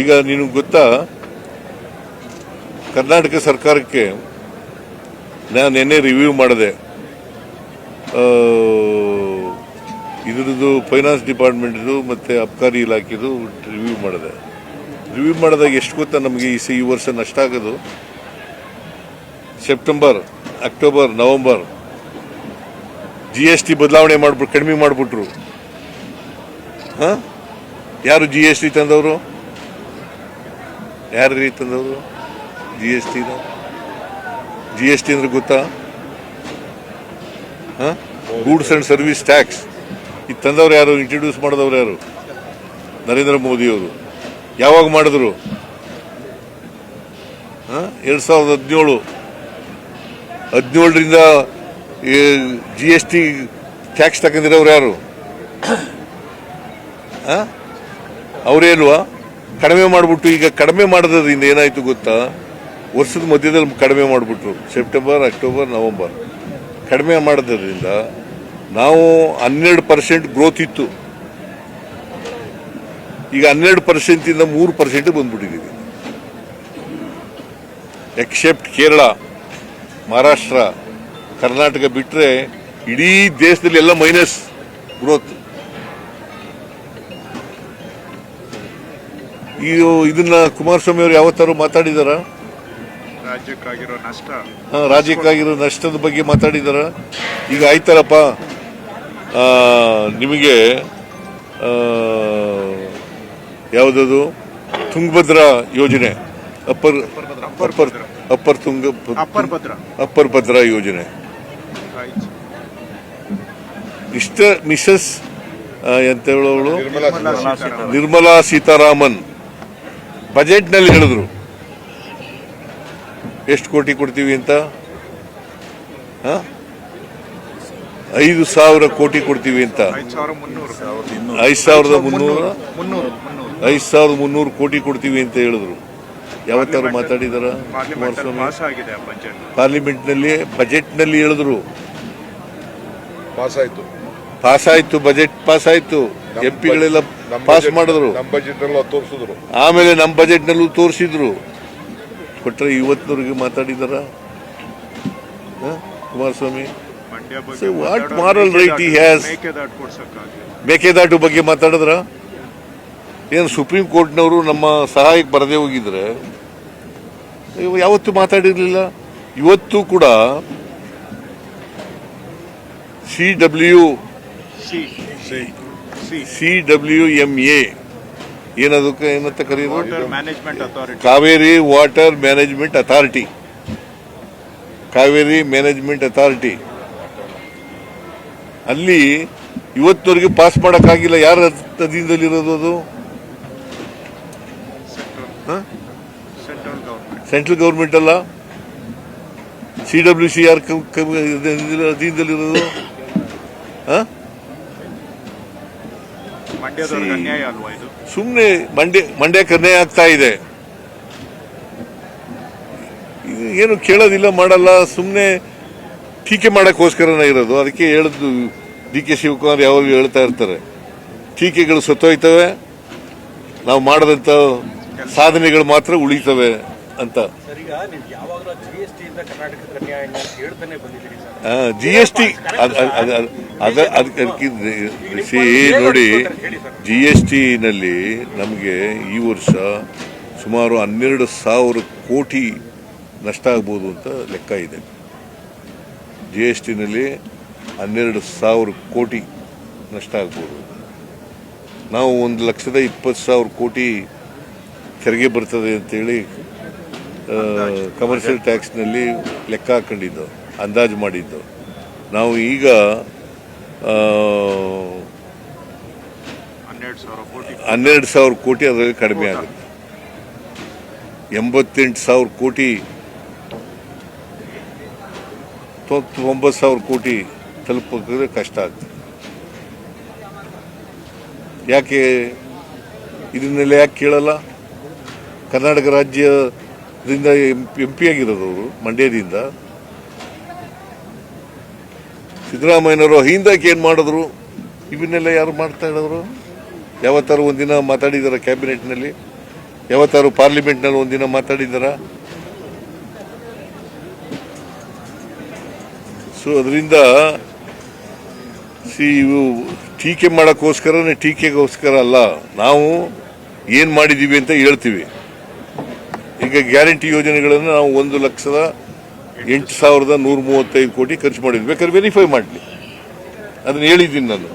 ಈಗ ನಿನಗೆ ಗೊತ್ತಾ, ಕರ್ನಾಟಕ ಸರ್ಕಾರಕ್ಕೆ ನಾನು ನಿನ್ನೆ ರಿವ್ಯೂ ಮಾಡಿದೆ. ಇದ್ರದ್ದು ಫೈನಾನ್ಸ್ ಡಿಪಾರ್ಟ್ಮೆಂಟ್ದು ಮತ್ತು ಅಬ್ಕಾರಿ ಇಲಾಖೆದು ರಿವ್ಯೂ ಮಾಡಿದೆ. ರಿವ್ಯೂ ಮಾಡಿದಾಗ ಎಷ್ಟು ಗೊತ್ತಾ ನಮಗೆ ಈ ಸಿ, ಈ ವರ್ಷ ನಷ್ಟ ಆಗೋದು? September October November G S T ಬದಲಾವಣೆ ಮಾಡಿಬಿಟ್ಟು ಕಡಿಮೆ ಮಾಡಿಬಿಟ್ರು. ಹಾಂ? ಯಾರು ಜಿ ಎಸ್ ಟಿ ತಂದವರು? ಯಾರು ರೀ ತಂದವರು? ಜಿ ಎಸ್ ಟಿನ ಜಿ ಎಸ್ ಟಿ ಅಂದ್ರೆ ಗೊತ್ತಾ? ಗೂಡ್ಸ್ ಅಂಡ್ ಸರ್ವಿಸ್ ಟ್ಯಾಕ್ಸ್ ಇದು ತಂದವ್ರು ಯಾರು? ಇಂಟ್ರೊಡ್ಯೂಸ್ ಮಾಡಿದವ್ರು ಯಾರು? ನರೇಂದ್ರ ಮೋದಿಯವರು ಯಾವಾಗ ಮಾಡಿದ್ರು? ಎರಡು ಸಾವಿರದ ಹದಿನೇಳು. ಹದಿನೇಳರಿಂದ ಜಿ ಎಸ್ ಟಿ ಟ್ಯಾಕ್ಸ್ ತಗೊಂಡಿರೋರು ಯಾರು? ಅವರೇ ಅಲ್ವಾ? ಕಡಿಮೆ ಮಾಡಿಬಿಟ್ಟು, ಈಗ ಕಡಿಮೆ ಮಾಡೋದ್ರಿಂದ ಏನಾಯ್ತು ಗೊತ್ತಾ? ವರ್ಷದ ಮಧ್ಯದಲ್ಲಿ ಕಡಿಮೆ ಮಾಡಿಬಿಟ್ರು. ಸೆಪ್ಟೆಂಬರ್ ಅಕ್ಟೋಬರ್ ನವೆಂಬರ್ ಕಡಿಮೆ ಮಾಡೋದ್ರಿಂದ ನಾವು ಹನ್ನೆರಡು ಪರ್ಸೆಂಟ್ ಗ್ರೋತ್ ಇತ್ತು. ಈಗ ಹನ್ನೆರಡು ಪರ್ಸೆಂಟಿಂದ ಮೂರು ಪರ್ಸೆಂಟ್ ಬಂದ್ಬಿಟ್ಟಿದ್ದೀವಿ ಎಕ್ಸೆಪ್ಟ್ ಕೇರಳ, ಮಹಾರಾಷ್ಟ್ರ, ಕರ್ನಾಟಕ ಬಿಟ್ಟರೆ ಇಡೀ ದೇಶದಲ್ಲಿ ಎಲ್ಲ ಮೈನಸ್ ಇದು ಇದನ್ನ ಕುಮಾರಸ್ವಾಮಿ ಅವರು ಯಾವತ್ತಾರು ಮಾತಾಡಿದಾರ? ರಾಜ್ಯಕ್ಕಾಗಿರೋ ನಷ್ಟ. ರಾಜ್ಯಕ್ಕಾಗಿರೋ ನಷ್ಟದ ಬಗ್ಗೆ ಮಾತಾಡಿದಾರ. ಈಗ ಆಯ್ತಾರಪ್ಪ. ನಿಮಗೆ ಯಾವುದದು? ತುಂಗಭದ್ರಾ ಯೋಜನೆ. Upper upper upper Tunga upper Bhadra. ಯೋಜನೆ. ಇಷ್ಟ ಮಿಸಸ್ ಎಂತ ಹೇಳೋಳು ನಿರ್ಮಲಾ ಸೀತಾರಾಮನ್. ಬಜೆಟ್ನಲ್ಲಿ ಹೇಳಿದ್ರು. ಎಷ್ಟು ಕೋಟಿ ಕೊಡ್ತೀವಿ ಅಂತ? ಐದು ಸಾವಿರ ಕೋಟಿ ಕೊಡ್ತೀವಿ ಅಂತ. ಐದು ಸಾವಿರ ಮುನ್ನೂರು ಐದು ಸಾವಿರದ ಮುನ್ನೂರ? ಐದು ಸಾವಿರದ ಮುನ್ನೂರು ಕೋಟಿ ಕೊಡ್ತೀವಿ ಅಂತ ಹೇಳಿದ್ರು. ಯಾವತ್ತಾರು ಮಾತಾಡಿದಾರ ಪಾರ್ಲಿಮೆಂಟ್ ಕುಮಾರಸ್ವಾಮಿ? ಪಾಸ್ ಆಗಿದೆ ಆ ಬಜೆಟ್. ಪಾರ್ಲಿಮೆಂಟ್ನಲ್ಲಿ ಬಜೆಟ್ನಲ್ಲಿ ಹೇಳಿದ್ರು. ಪಾಸ್ ಆಯ್ತು ಪಾಸ್ ಆಯ್ತು ಬಜೆಟ್ ಪಾಸ್ ಆಯ್ತು ಎಂ ಪಿಗಳೆಲ್ಲ ಪಾಸ್ ಮಾಡಿದ್ರು. ನಮ್ಮ ಬಜೆಟ್ನೆಲ್ಲ ತೋರಿಸಿದ್ರು. ಆಮೇಲೆ ನಮ್ಮ ಬಜೆಟ್ನಲ್ಲೂ ತೋರಿಸಿದ್ರು. ಕೊಟ್ಟರೆ ಇವತ್ತಿನವ್ರಿಗೆ ಮಾತಾಡಿದಾರ? ಹ? Kumaraswamy? What moral right Mekedatu ಬಗ್ಗೆ ಮಾತಾಡಿದ್ರ? ಏನು ಸುಪ್ರೀಂ ಕೋರ್ಟ್ನವರು ನಮ್ಮ ಸಹಾಯಕ್ಕೆ ಬರದೇ ಹೋಗಿದ್ರೆ ಯಾವತ್ತೂ ಮಾತಾಡಿರ್ಲಿಲ್ಲ. ಇವತ್ತು ಕೂಡ C W C. W M A. ಏನದಕ್ಕೆ ಏನಂತ ಕರೆಯೋದು management authority Kaveri water management authority Kaveri management authority ಅಲ್ಲಿ ಇವತ್ತವರೆಗೆ ಪಾಸ್ ಮಾಡೋಕ್ಕಾಗಿಲ್ಲ. ಯಾರ ಅಧೀನದಲ್ಲಿರೋದು ಅದು? ಸೆಂಟ್ರಲ್ ಗೌರ್ಮೆಂಟ್ ಅಲ್ಲ? ಸಿ ಡಬ್ಲ್ಯೂ ಸಿ ಆರ್ ಅಧೀನದಲ್ಲಿರೋದು? ಹ? ಮಂಡ್ಯದವ್ರಿಗೆ ಸಿ- ಅನ್ಯಾಯ ಅಲ್ವಾ ಇದು ಸುಮ್ಮನೆ ಮಂಡ್ಯ ಮಂಡ್ಯಕ್ಕೆ ಅನ್ಯಾಯ ಆಗ್ತಾ ಇದೆ. ಇದು ಏನು ಕೇಳೋದಿಲ್ಲ ಮಾಡಲ್ಲ ಸುಮ್ಮನೆ ಟೀಕೆ ಮಾಡಕ್ಕೋಸ್ಕರನೇ ಇರೋದು. ಅದಕ್ಕೆ ಹೇಳಿದ್ದು ಡಿ ಕೆ ಶಿವಕುಮಾರ್ ಯಾವಾಗಲೂ ಹೇಳ್ತಾ ಇರ್ತಾರೆ. ಟೀಕೆಗಳು ಸತ್ತೋಯ್ತವೆ ನಾವು ಮಾಡದಂತ ಸಾಧನೆಗಳು ಮಾತ್ರ ಉಳಿತವೆ ಅಂತ. ಜಿ ಎಸ್ ಟಿ ಸಿ ನೋಡಿ ಜಿ ಎಸ್ ಟಿನಲ್ಲಿ ನಮಗೆ ಈ ವರ್ಷ ಸುಮಾರು ಹನ್ನೆರಡು ಸಾವಿರ ಕೋಟಿ ನಷ್ಟ ಆಗ್ಬೋದು ಅಂತ ಲೆಕ್ಕ ಇದೆ. ಜಿ ಎಸ್ ಟಿನಲ್ಲಿ ಹನ್ನೆರಡು ಸಾವಿರ ಕೋಟಿ ನಷ್ಟ ಆಗ್ಬೋದು. ನಾವು ಒಂದು ಲಕ್ಷದ ಇಪ್ಪತ್ತು ಸಾವಿರ ಕೋಟಿ ತೆರಿಗೆ ಬರ್ತದೆ ಅಂತೇಳಿ ಕಮರ್ಷಿಯಲ್ ಟ್ಯಾಕ್ಸ್ನಲ್ಲಿ ಲೆಕ್ಕ ಹಾಕೊಂಡಿದ್ದು. ಅಂದಾಜು ಮಾಡಿದ್ದು. ನಾವು ಈಗ ಹನ್ನೆರಡು ಸಾವಿರ ಕೋಟಿ. ಅದರಲ್ಲಿ ಕಡಿಮೆ ಆಗುತ್ತೆ. ಎಂಬತ್ತೆಂಟು ಸಾವಿರ ಕೋಟಿ ತೊಂಬತ್ತು- ಒಂಬತ್ತು ಸಾವಿರ ಕೋಟಿ ತಲುಪಕ್ಕೆ ಕಷ್ಟ ಆಗ್ತದೆ ಯಾಕೆ ಇದನ್ನೆಲ್ಲ ಯಾಕೆ ಕೇಳಲ್ಲ? ಕರ್ನಾಟಕ ರಾಜ್ಯದಿಂದ ಎಂ ಪಿ ಆಗಿರೋದು ಅವರು ಮಂಡ್ಯದಿಂದ ಸಿದ್ದರಾಮಯ್ಯನವರು ಹಿಂದಕ್ಕೆ ಏನು ಮಾಡಿದ್ರು? ಇವನ್ನೆಲ್ಲ ಯಾರು ಮಾಡ್ತಾ ಇರೋರು? ಯಾವತ್ತಾರು ಒಂದಿನ ಮಾತಾಡಿದಾರ ಕ್ಯಾಬಿನೆಟ್ನಲ್ಲಿ? ಯಾವತ್ತಾರು ಪಾರ್ಲಿಮೆಂಟ್ನಲ್ಲಿ ಒಂದಿನ ಮಾತಾಡಿದಾರ? ಸೊ ಅದರಿಂದ ಸಿ, ಇವು ಟೀಕೆ ಮಾಡೋಕ್ಕೋಸ್ಕರನೇ ಟೀಕೆಗೋಸ್ಕರ ಅಲ್ಲ, ನಾವು ಏನು ಮಾಡಿದ್ದೀವಿ ಅಂತ ಹೇಳ್ತೀವಿ. ಈಗ ಗ್ಯಾರಂಟಿ ಯೋಜನೆಗಳನ್ನು ನಾವು ಒಂದು ಲಕ್ಷದ ಎಂಟು ಸಾವಿರದ ನೂರ ಮೂವತ್ತೈದು ಕೋಟಿ ಖರ್ಚು ಮಾಡಿದ್ವಿ ಬೇಕಾದ್ರೆ ವೆರಿಫೈ ಮಾಡಲಿ. ಅದನ್ನ ಹೇಳಿದ್ದೀನಿ ನಾನು.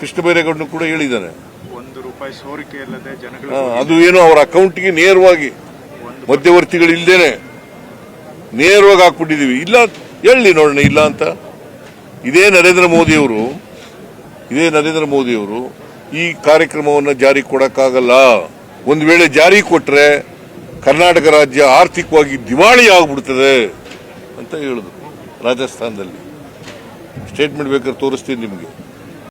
ಕೃಷ್ಣ ಬೈರೇಗೌಡನು ಕೂಡ ಹೇಳಿದ್ದಾನೆ ಒಂದು ರೂಪಾಯಿ ಸೋರಿಕೆ ಇಲ್ಲದೆ ಜನಗಳು ಅದು ಏನು ಅವರ ಅಕೌಂಟ್ಗೆ ನೇರವಾಗಿ ಮಧ್ಯವರ್ತಿಗಳು ಇಲ್ದೇನೆ ನೇರವಾಗಿ ಹಾಕ್ಬಿಟ್ಟಿದೀವಿ ಇಲ್ಲ ಹೇಳಿ ನೋಡೋಣ ಇಲ್ಲ ಅಂತ. ಇದೇ ನರೇಂದ್ರ ಮೋದಿಯವರು ಇದೇ ನರೇಂದ್ರ ಮೋದಿಯವರು ಈ ಕಾರ್ಯಕ್ರಮವನ್ನು ಜಾರಿ ಕೊಡೋಕ್ಕಾಗಲ್ಲ. ಒಂದು ವೇಳೆ ಜಾರಿ ಕೊಟ್ಟರೆ ಕರ್ನಾಟಕ ರಾಜ್ಯ ಆರ್ಥಿಕವಾಗಿ ದಿವಾಳಿ ಆಗ್ಬಿಡ್ತದೆ ಅಂತ ಹೇಳಿದ್ರು ರಾಜಸ್ಥಾನದಲ್ಲಿ. ಸ್ಟೇಟ್ಮೆಂಟ್ ಬೇಕಾದ್ರೆ ತೋರಿಸ್ತೀನಿ ನಿಮಗೆ.